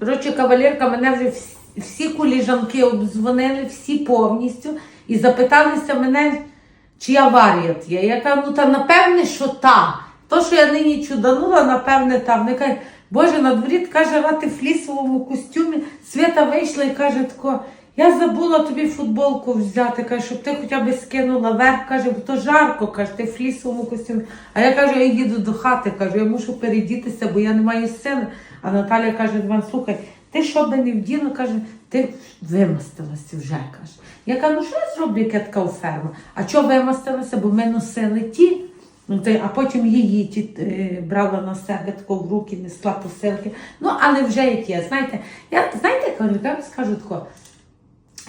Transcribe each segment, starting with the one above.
Коротше, кавалерка, мене вже всі, коліжанки обдзвонили, всі повністю, і запиталися мене, чи я варіат є. Я кажу, ну та напевне, що та. То, що я нині чуданула, напевне, та. Вони кажуть, Боже, на дворі каже, рати в флісовому костюмі. Свята вийшла і каже тако, я забула тобі футболку взяти, каже, щоб ти хоча б скинула верх, каже, бо то жарко, каже, ти в флісовому костюмі. А я кажу, я їду до хати, кажу, я мушу передітися, бо я не маю сили. А Наталя каже мене, слухай, ти що би не вділа, каже, ти вимастилася вже, каже. Я кажу, ну що я зроблю, як я така у ферму? А чого вимастилася? Бо ми носили ті. Ну, а потім її ті, е, брала на себе тако в руки, несла посилки. Ну, але вже як є. Знаєте, я знаєте, я скажу тако,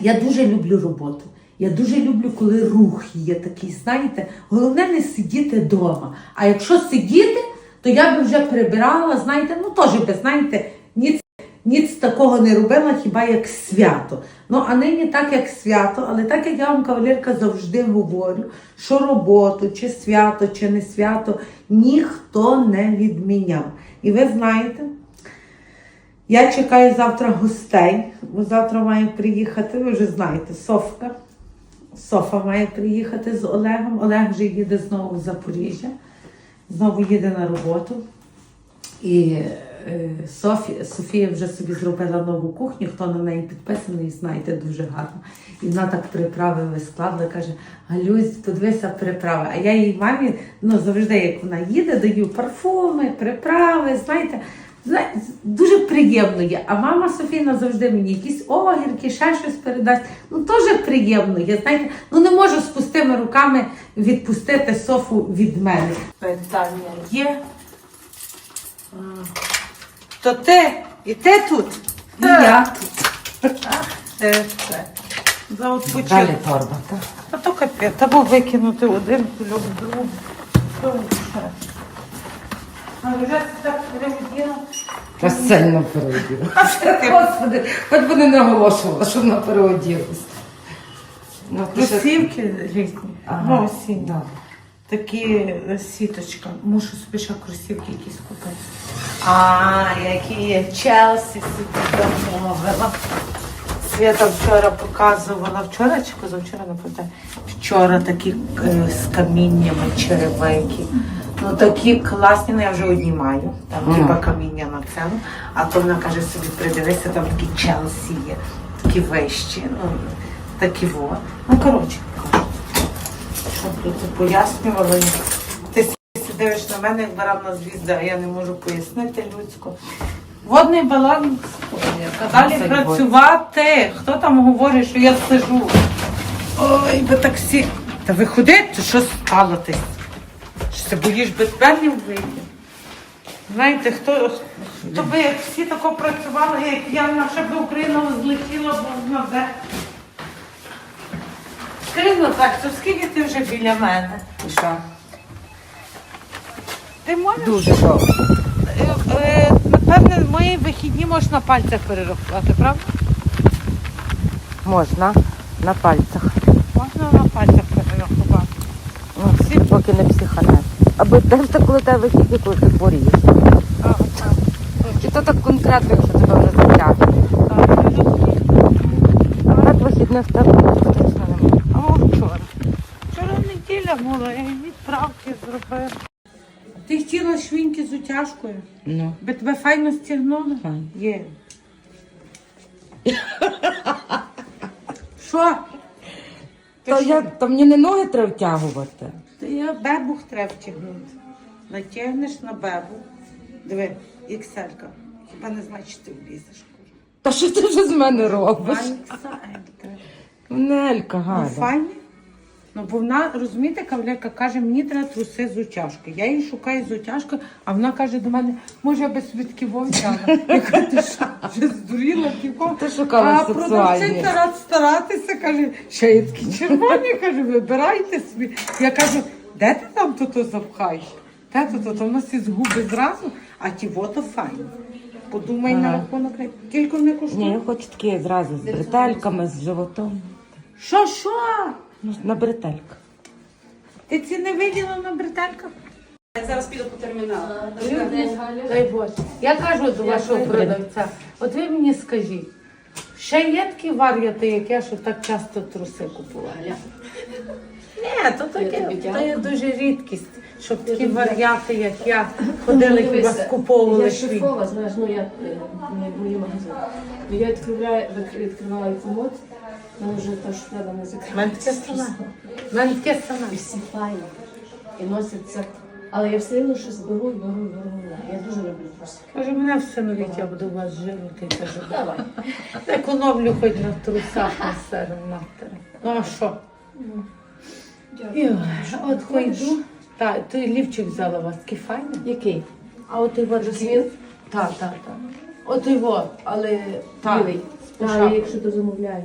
я дуже люблю роботу. Я дуже люблю, коли рух є такий, знаєте, головне не сидіти вдома. А якщо сидіти, то я би вже прибирала, знаєте, ну теж би, знаєте, ніц, ніц такого не робила, хіба як свято. Ну, а нині так, як свято, але так як я вам, кавалерка, завжди говорю, що роботу, чи свято, чи не свято, ніхто не відміняв. І ви знаєте, я чекаю завтра гостей, бо завтра має приїхати, ви вже знаєте, Софка. Софа має приїхати з Олегом. Олег вже їде знову в Запоріжжя, знову їде на роботу. І е, Софі, Софія вже собі зробила нову кухню, хто на неї підписаний, знаєте, дуже гарно. І вона так приправи вискладла, каже: Галюсь, подивися приправи. А я їй мамі ну, завжди, як вона їде, даю парфуми, приправи, знаєте. Дуже приємно є. А мама Софіна завжди мені якісь огірки, ще щось передасть. Ну теж приємно є. Знаєте, ну не можу з пустими руками відпустити Софу від мене. Питання є. То ти і ти тут? І я тут. Це. За Далі відпочинок. торба, так? А то капець, треба викинути один кульок другу. Що ще? А вже так переводила. Я сильно переоділася. Господи, хоч би не наголошувала, що вона переоділася. Ну, ти ще- Кросівки різні. Ага, Ну, осінні. да. Такі е, сіточка. Мушу собі ще кросівки якісь купити. А, які є Челсі собі замовила. Свята вчора показувала, вчора чи позавчора не пам'ятаю. Вчора такі е, з каміннями черевики. Ну такі класні, ну я вже одні маю. Там хіба каміння на цьому. А то вона каже собі, придивися, там такі Челсі є, такі вищі, ну такі во. Ну коротше. Щоб я це пояснювала. Ти сидиш на мене, як баранна звізда, а я не можу пояснити людсько. Водний баланс. Далі працювати. Хто там говорить, що я сижу? Ой, би таксі. Та виходи, що стало Чи ти боїш без певнів вийти? Знаєте, хто, хто би як всі тако працювали, як я, наша би Україна злетіла, бо на де. Скажи, так, то скільки ти вже біля мене? І що? Ти можеш? Дуже довго. Е, е, Напевне, мої вихідні можеш на пальцях перерахувати, правда? Можна на пальцях. Можна на пальцях поки не психанеш. Або теж так, коли тебе вихідні, коли ти хворієш. Чи то так конкретно, якщо тебе вже затягне. Так, вихідних тебе точно немає. А от вчора. Вчора неділя була, я відправки зробила. Ти хотіла швіньки з утяжкою? Ну. Би тебе файно стягнули? Файно. Є. Що? То, я, то мені не ноги треба втягувати. Я бебух треба втягнути. Натягнеш на бебу. Диви, ікселька. Хіба не значить, що ти влізеш? Та що ти вже з мене робиш? Ікселька. Нелька, Ну, Галя. Ну, бо вона, розумієте, кавляка каже, мені треба труси з утяжки. Я її шукаю з утяжкою, а вона каже до мене, може, я собі такі взяла. Я кажу, ти що, вже здуріла ківо? Ти шукала А продавчиця рад старатися, каже, ще є такі червоні, каже, вибирайте собі. Я кажу, де ти там тут запхаєш? Де то, то в нас із губи зразу, а ті фото файні. Подумай на Ага. рахунок, тільки не коштує. Ні, я хочу такі зразу з бретельками, з животом. Що, що? Ну, на бретельках. Ти ці не виділа на бретельках? Я зараз піду по терміналу. Дай Боже. Я кажу до вашого продавця, от ви мені скажіть, ще є такі вар'яти, як я, що так часто труси купували? Ні, то таке, то є дуже рідкість, щоб такі вар'яти, як я, ходили хіба скуповували Я шві. знаєш, ну я е, мої магазини. Ну я відкриваю, відкриваю комод, мене вже та шухляда не У мене таке саме. мене таке саме. І носяться. Але я все одно щось беру, беру, беру. Я дуже люблю трусики. Каже, мене всиновіть, я буду у вас жити. Кажу, Давай. економлю хоч на трусах на серу матері. Ну а що? Йой, От пойду. Так, той лівчик взяла у вас, такий файний. Який? А от от Жасмін? Так, так, так. От от. Але Так. білий. Так, якщо то замовляю.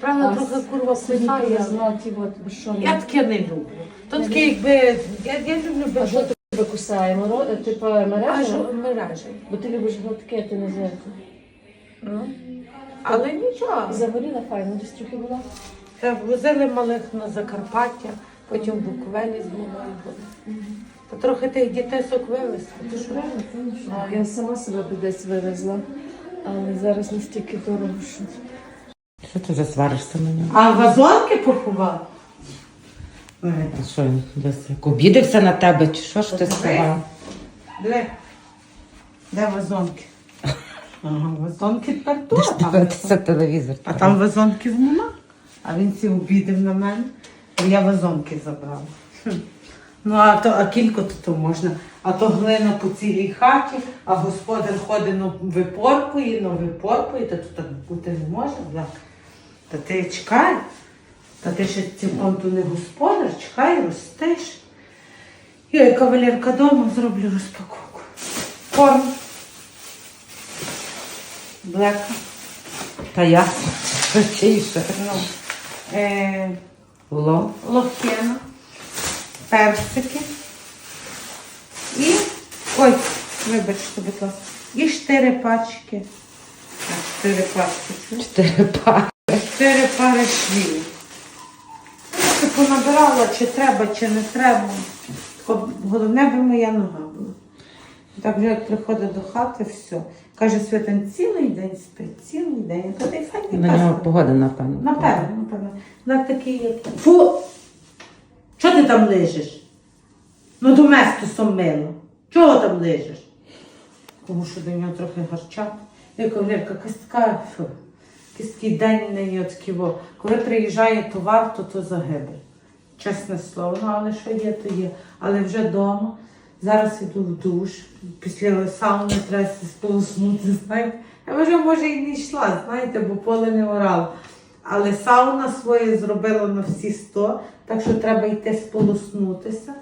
Правда, трохи курва кусає. привезла ті от безшовні. Я таке не люблю. То таке, якби, я, я люблю А що тебе кусає? Моро... е, Типа мережа? мережі. Бо ти любиш гладке, ти не зеркало. Ну. Але нічого. Загоріла файно, десь трохи була. Та возили малих на Закарпаття, потім в Буковелі з малою були. Та трохи тих дітей-сок вивезли. ти що? Я сама себе десь вивезла, але зараз настільки дорого, що Що ти засваришся на нього? А вазонки поховали? А що він десь як обідався на тебе, чи що ж ти сказав? Де? Де вазонки? Ага, вазонки тепер тут. а Дивитися телевізор. А там вазонків нема. А він ці обідав на мене, а я вазонки забрала. Хм. Ну, а то а кілько то, то можна. А то глина по цілій хаті, а господар ходить ну, випоркує, ну випоркує, та тут так бути не може. Бля. Та ти чекай. Та ти ще цілком не господар, чекай, ростеш. Я кавалерка дома зроблю розпаковку. Корм. Блека. Та ясно. Чийше. Ну, е, Ло. лохина, персики і ой, вибачте, будь ласка, і чотири пачки. Чотири пачки. Чотири пари. Чотири пари швів. Я типу набирала, чи треба, чи не треба. Тако Головне би моя нога була. Так вже як приходить до хати, все. Каже, Святин цілий день спить, цілий день. Я кажу, «Та й файний На пес». нього погода, напевно. Напевно, напевно. Вона такий, як. Фу! Чого ти там лежиш? Ну до местусом мило. Чого там лежиш? Тому що до нього трохи гарчати. Я кавалерка, якась така, такий в неї отакий. Коли приїжджає товар, то то загибель. Чесне слово, ну але що є, то є. Але вже вдома. Зараз іду в душ, після сауни треба сполоснути, знаєте. Я вже, може, і не йшла, знаєте, бо поле не орало. Але сауна своє зробила на всі 100, так що треба йти сполоснутися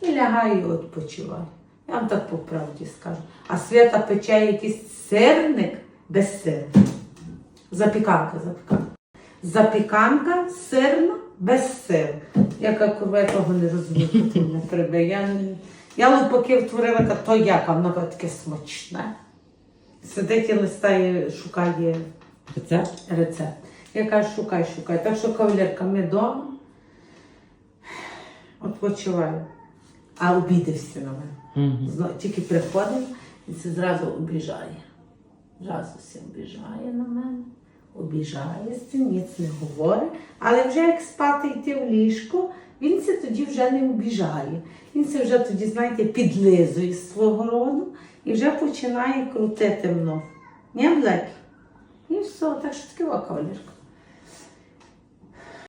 і лягаю і відпочиваю. Я вам так по правді скажу. А Свята пече якийсь сирник без сиру. Запіканка, запіканка. Запіканка сирна без сиру. Яка курва я того не розумію, мене прибив. Я, не- я лупаки втворила, кажу, то як, а воно таке смачне. Сидить і листає, шукає Рецепт? рецепт. Я кажу, шукай, шукай. Так що кавалерка, ми вдома відпочиваю. А обідався на мене. Зно- Тільки приходить і це зразу обіжає. Зразу все обіжає на мене, обіжається, ніц не говорить. Але вже як спати йти в ліжко, він це тоді вже не обіжає. Він це вже тоді, знаєте, підлизує з свого роду і вже починає крутити мною. Не Блекі? І все, так що таке кавалерка.